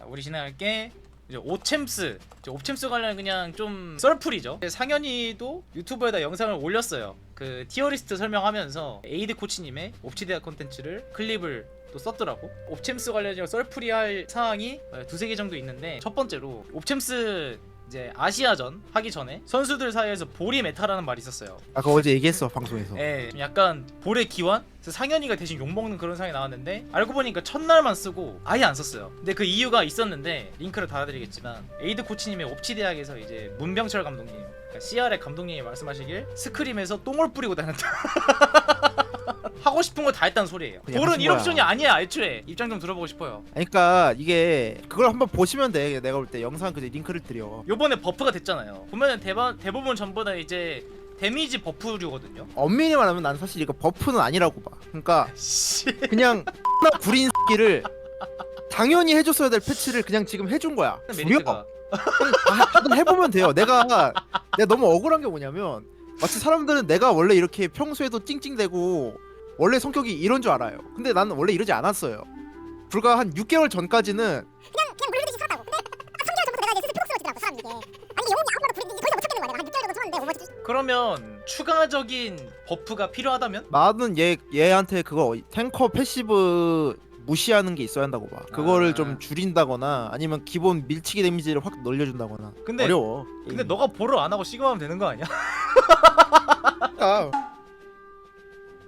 자, 우리 진행할 게 이제 오챔스. 이제 오챔스 관련 그냥 좀 썰풀이죠. 상현이도 유튜브에다 영상을 올렸어요. 그 티어리스트 설명하면서 에이드 코치님의 옵치데아 콘텐츠를 클립을 또 썼더라고. 옵챔스 관련해서 썰풀이 할 사항이 어, 두세 개 정도 있는데 첫 번째로 옵챔스 이제 아시아전 하기 전에 선수들 사이에서 볼이 메타라는 말이 있었어요. 아까 어제 얘기했어 방송에서. 예, 좀 약간 볼의? 그래서 상현이가 대신 욕먹는 그런 상황이 나왔는데 알고 보니까 첫날만 쓰고 아예 안 썼어요 근데 그 이유가 있었는데 링크를 달아드리겠지만 에이드 코치님의 옵치 대학에서 이제 문병철 감독님 그러니까 CR의 감독님이 말씀하시길 스크림에서 똥을 뿌리고 다녔다 하고 싶은 거 다 했다는 소리예요 그냥 볼은 하신 1옵션이 거야. 아니야 애초에 입장 좀 들어보고 싶어요 그러니까 이게 그걸 한번 보시면 돼. 내가 볼 때 영상 그 링크를 드려. 요번에 버프가 됐잖아요 보면은 대바, 대부분 전부 다 이제 데미지 버프류거든요 엄밀히 말하면 난 사실 이거 버프는 아니라고 봐. 그러니까 씨 그냥 나 구린 새끼를 당연히 해줬어야 될 패치를 그냥 지금 해준 거야. 메리트가 다- 다들 해보면 돼요. 내가 내가 너무 억울한 게 뭐냐면 마치 사람들은 내가 원래 이렇게 평소에도 찡찡대고 원래 성격이 이런 줄 알아요. 근데 나는 원래 이러지 않았어요. 불과 한 6개월 전까지는 그냥 물르듯이 살았다고. 근데 딱 3개월 전부터 내가 이제 스스로 폭스로 지더라고 사람 이게. 아니 이게 영혼이 아무나 부리는데 더 이상 못 참겠는 거야. 내가 한 6개월 정도 참았는데 오버워치 그러면 추가적인 버프가 필요하다면? 나는 얘 얘한테 그거 탱커 패시브 무시하는 게 있어야 한다고 봐. 그거를 아. 좀 줄인다거나 아니면 기본 밀치기 데미지를 확 늘려준다거나. 근데 어려워. 근데 너가 보러 안 하고 시그마하면 되는 거 아니야? 아,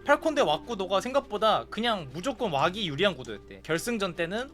팔콘 대 왁구 너가 생각보다 그냥 무조건 왁이 유리한 구도였대. 결승전 때는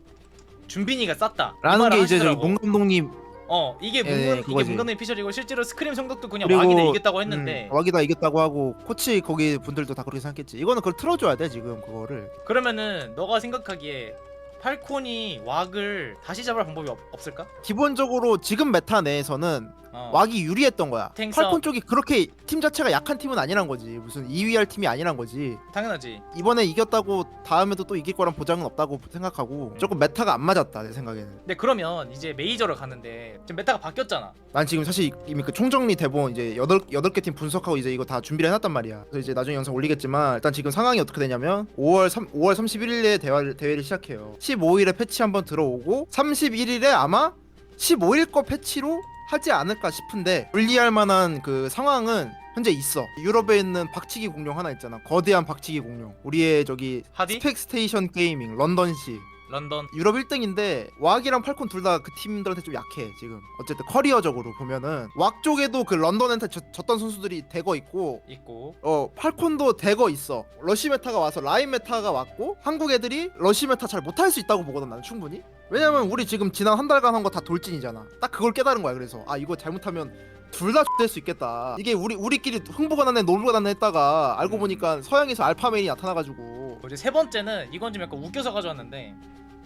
준빈이가 쌌다. 이 라는 말을 게 이제 저기 하시더라고. 문 감독님 어 이게 예, 문건 이게 그거지. 문건의 피셜이고 실제로 스크림 성적도 그냥 그리고 왁이 다 이겼다고 했는데 음, 왁이다 이겼다고 하고 코치 거기 분들도 다 그렇게 생각했지. 이거는 그걸 틀어줘야 돼 지금 그거를. 그러면은 너가 생각하기에 팔콘이 왁을 다시 잡을 방법이 없, 없을까? 기본적으로 지금 메타 내에서는 어. 왁이 유리했던 거야. 탱 팔콘. 쪽이 그렇게 팀 자체가 약한 팀은 아니란 거지. 무슨 2위 할 팀이 아니란 거지. 당연하지. 이번에 이겼다고 다음에도 또 이길 거란 보장은 없다고 생각하고 조금 메타가 안 맞았다 내 생각에는. 근데 그러면 이제 메이저를 가는데 지금 메타가 바뀌었잖아. 난 지금 사실 이미 그 총정리 대본 이제 여덟 여덟 개 팀 분석하고 이제 이거 다 준비를 해놨단 말이야. 그래서 이제 나중에 영상 올리겠지만 일단 지금 상황이 어떻게 되냐면 5월 3 5월 31일에 대화를 대회를 시작해요. 15일에 패치 한번 들어오고 31일에 아마 15일 거 패치로 하지 않을까 싶은데 분리할 만한 그 상황은 현재 있어. 유럽에 있는 박치기 공룡 하나 있잖아. 거대한 박치기 공룡. 우리의 저기 하디? 스펙 스테이션 게이밍 런던시 런던. 유럽 1등인데 왁이랑 팔콘 둘 다 그 팀들한테 좀 약해 지금 어쨌든 커리어적으로 보면은 왁 쪽에도 그 런던한테 졌, 졌던 선수들이 대거 있고 있고 어 팔콘도 대거 있어 러시 메타가 와서 라인 메타가 왔고 한국 애들이 러시 메타 잘 못할 수 있다고 보거든 나는 충분히 왜냐면 우리 지금 지난 한 달간 한 거 다 돌진이잖아 딱 그걸 깨달은 거야 그래서 아 이거 잘못하면 둘다될수 있겠다 이게 우리 우리끼리 흥부가 났네 놀부가 났네 했다가 알고 음. 보니까 서양에서 알파메인이 나타나가지고 이제 세 번째는 이건 좀 약간 웃겨서 가져왔는데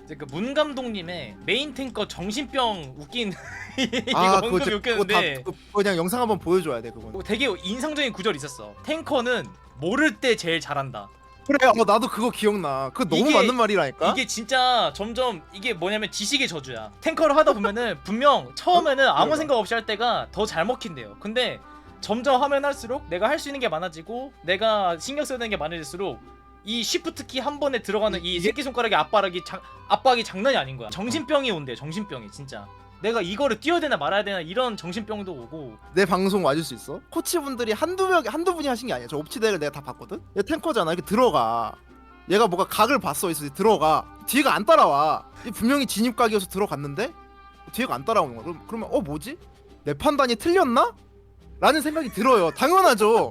이제 그 문 감독님의 메인 탱커 정신병 웃긴 이거 아 언급이 그거, 진짜- 그거 다 웃겼는데 그거 그냥 영상 한번 보여줘야 돼 그건 뭐 되게 인상적인 구절이 있었어. 탱커는 모를 때 제일 잘한다. 그래 어 나도 그거 기억나 그거 너무 이게- 맞는 말이라니까 이게 진짜 점점 이게 뭐냐면 지식의 저주야. 탱커를 하다 보면은 분명 처음에는 아무 그러니까. 생각 없이 할 때가 더 잘 먹힌대요. 근데 점점 하면 할수록 내가 할 수 있는 게 많아지고 내가 신경 써야 되는 게 많아질수록 이 쉬프트 키 한 번에 들어가는 이 새끼 손가락의 압박이 장, 압박이 장난이 아닌 거야. 정신병이 온대. 정신병이 진짜. 내가 이거를 뛰어야 되나 말아야 되나 이런 정신병도 오고. 내 방송 와줄 수 있어? 코치분들이 한두 명 한두 분이 하신 게 아니야. 저 옵치덱을 내가 다 봤거든? 얘 탱커잖아. 이렇게 들어가. 얘가 뭐가 각을 봤어. 있어 들어가. 뒤가 안 따라와. 이 분명히 진입각이어서 들어갔는데? 뒤가 안 따라오는 거야. 그럼, 그러면 어 뭐지? 내 판단이 틀렸나? 라는 생각이 들어요. 당연하죠.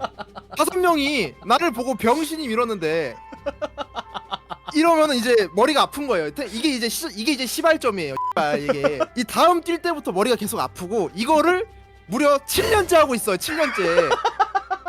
다섯 명이 나를 보고 병신이 밀었는데 이러면은 이제 머리가 아픈 거예요. 태- 이게 이제 시, 이게 이제 시발점이에요. 이게 이 다음 뛸 때부터 머리가 계속 아프고 이거를 무려 7년째 하고 있어요. 7년째.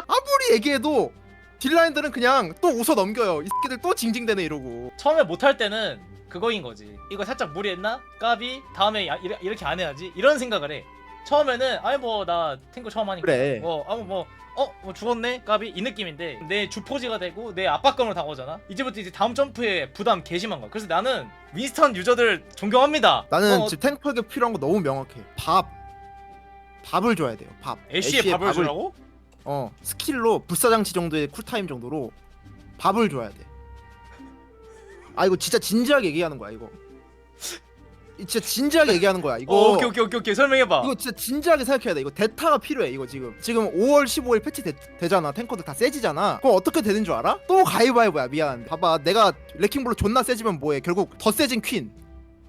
아무리 얘기해도 딜라인들은 그냥 또 웃어 넘겨요. 이 새끼들 또 징징대네 이러고. 처음에 못할 때는 그거인 거지. 이거 살짝 무리했나? 까비 다음에 야- 이래- 이렇게 안 해야지. 이런 생각을 해. 처음에는 아니 뭐나 탱커 처음 하니까 그래. 뭐 아무 뭐 어? 뭐 죽었네? 까비? 이 느낌인데 내 주포지가 되고 내 압박감으로 당하잖아? 이제부터 이제 다음 점프에 부담 개심한 거야 그래서 나는 윈스턴 유저들 존경합니다 나는 어, 지금 탱커에게 필요한 거 너무 명확해. 밥. 밥을 줘야 돼요. 밥. 애쉬에 밥을 주라고? 어 스킬로 불사장치 정도의 쿨타임 정도로 밥을 줘야 돼. 아 이거 진짜 진지하게 얘기하는 거야 이거. 진짜 진지하게 얘기하는 거야 이거 어, 오케이 오케이 오케이 오케이 설명해봐. 이거 진짜 진지하게 생각해야 돼. 이거 대타가 필요해. 이거 지금 지금 5월 15일 패치 되, 잖아 탱커들 다 세지잖아. 그럼 어떻게 되는 줄 알아? 또 가위바위보야. 미안. 봐봐. 내가 레킹볼로 존나 세지면 뭐해? 결국 더 세진 퀸.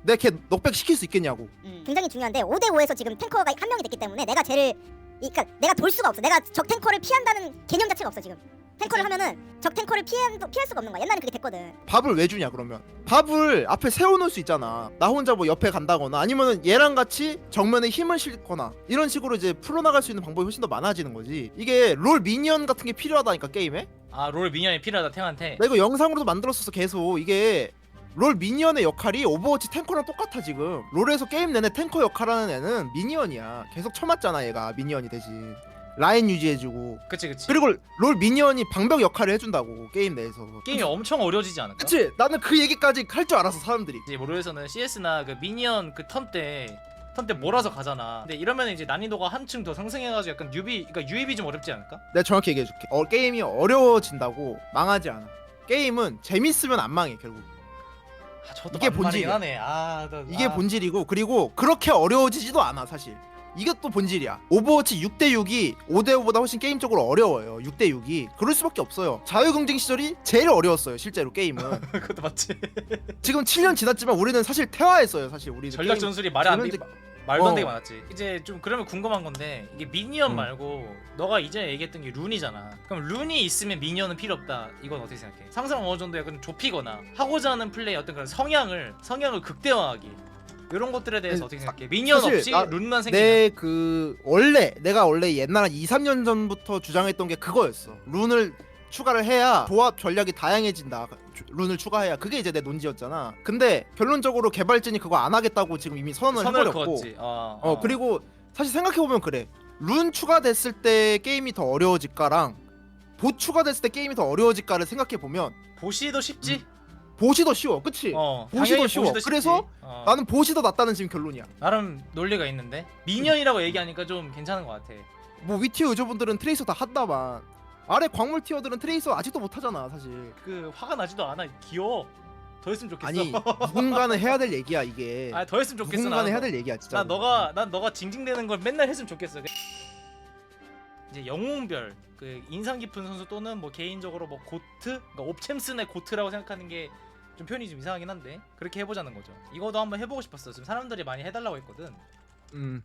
내가 걔 넉백 시킬 수 있겠냐고. 굉장히 중요한데 5대 5에서 지금 탱커가 한 명이 됐기 때문에 내가 쟤를 이- 그러니까 내가 돌 수가 없어. 내가 적 탱커를 피한다는 개념 자체가 없어 지금. 탱커를 하면은 적 탱커를 피한 피할 수가 없는 거야. 옛날에 그게 됐거든. 밥을 왜 주냐 그러면? 밥을 앞에 세워놓을 수 있잖아. 나 혼자 뭐 옆에 간다거나 아니면은 얘랑 같이 정면에 힘을 실거나 이런 식으로 이제 풀어나갈 수 있는 방법이 훨씬 더 많아지는 거지. 이게 롤 미니언 같은 게 필요하다니까 게임에. 아 롤 미니언이 필요하다 탱한테. 나 이거 영상으로도 만들었었어 계속 이게 롤 미니언의 역할이 오버워치 탱커랑 똑같아 지금. 롤에서 게임 내내 탱커 역할하는 애는 미니언이야. 계속 쳐맞잖아 얘가. 미니언이 대신. 라인 유지해주고. 그치 그치. 그리고 롤 미니언이 방벽 역할을 해준다고 게임 내에서. 게임이 엄청 어려워지지 않을까? 그치? 나는 그 얘기까지 할 줄 알았어 사람들이. 이제 모로에서는 CS나 그 미니언 그 턴때 턴 때 몰아서 가잖아. 근데 이러면 이제 난이도가 한층 더 상승해가지고 약간 유비, 그러니까 유입이 좀 어렵지 않을까? 내가 정확히 얘기해줄게. 어, 게임이 어려워진다고 망하지 않아. 게임은 재밌으면 안 망해 결국 아, 저것도 이게 본질이야. 하네. 아, 나, 이게 아. 본질이고 그리고 그렇게 어려워지지도 않아 사실 이게 또 본질이야 오버워치 6대6이 5대5보다 훨씬 게임적으로 어려워요 6대6이 그럴 수밖에 없어요 자유경쟁 시절이 제일 어려웠어요 실제로 게임은 그것도 맞지. 지금 7년 지났지만 우리는 사실 퇴화했어요 사실 우리 전략 전술이 말이 안 돼. 말도 안 어. 되게 많았지. 이제 좀 그러면 궁금한 건데 이게 미니언 음. 말고 너가 이제 얘기했던 게 룬이잖아. 그럼 룬이 있으면 미니언은 필요 없다. 이건 어떻게 생각해? 상상 어느 정도 약간 좁히거나 하고자 하는 플레이 어떤 그런 성향을 성향을 극대화하기 이런 것들에 대해서 네, 어떻게 생각해? 미니언 사실 없이 나- 룬만 생기면 내 그 원래 내가 원래 옛날 한 2, 3년 전부터 주장했던 게 그거였어 룬을 추가를 해야 조합 전략이 다양해진다 주- 룬을 추가해야 그게 이제 내 논지였잖아 근데 결론적으로 개발진이 그거 안 하겠다고 지금 이미 선언을 선을 해버렸고 그었지. 어, 어 그리고 사실 생각해 보면 그래 룬 추가됐을 때 게임이 더 어려워질까랑 보 추가됐을 때 게임이 더 어려워질까를 생각해 보면 보시도 쉽지. 보시 더 쉬워 그치? 어, 보시도 당연히 쉬워. 쉽지. 그래서 어, 나는 보시 더 낫다는 지금 결론이야 나름 논리가 있는데 미니언이라고 얘기하니까 좀 괜찮은 것 같아. 뭐 위티어 유저분들은 트레이서 다 한다만 아래 광물 티어들은 트레이서 아직도 못하잖아 사실 그 화가 나지도 않아. 귀여워. 더 했으면 좋겠어. 아니 누군가는 해야 될 얘기야 이게 아, 더 했으면 좋겠어. 누군가는. 해야 될 얘기야 진짜 나 너가 난 너가 징징대는 걸 맨날 했으면 좋겠어. 이제 영웅별 그 인상 깊은 선수 또는 뭐 개인적으로 뭐 고트, 그러니까 옵챔슨의 고트라고 생각하는 게 좀 표현이 좀 이상하긴 한데 그렇게 해보자는 거죠. 이거도 한번 해보고 싶었어. 지금 사람들이 많이 해달라고 했거든. 음